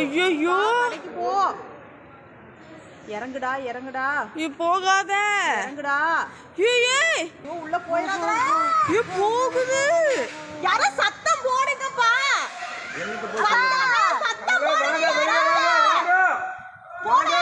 ஐயோ போ. இறங்குடா இறங்குடா. போகாத. இறங்குடா. ஏய் உள்ள போயிடாதடா. ஏ போகுது. யாரோ சத்தம் போடுங்கப்பா. சத்தம் போடுங்க. போடா.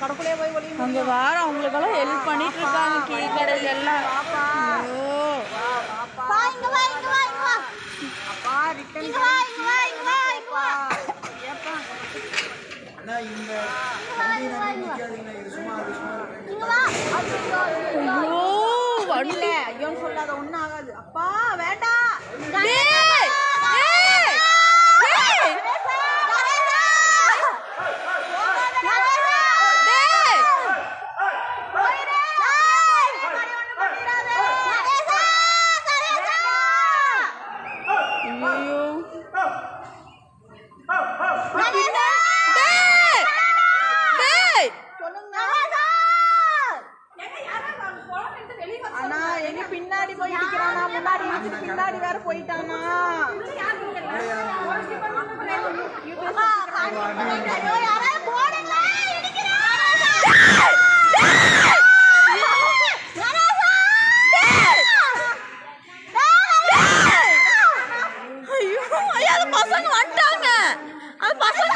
கடக்குள்ளே போய் ஒளி அங்க வார அவங்களுக்கெல்லாம் ஹெல்ப் பண்ணிட்டு இருக்காங்க கீ கடையில எல்லாம். ஐயோ. வா இங்க வா இங்க பின்னாடி போய் இருக்கிறானா முன்னாடி இடிச்சு பின்னாடி வேற போயிட்டானா? பசங்க வந்துட்டாங்க. அது பசங்க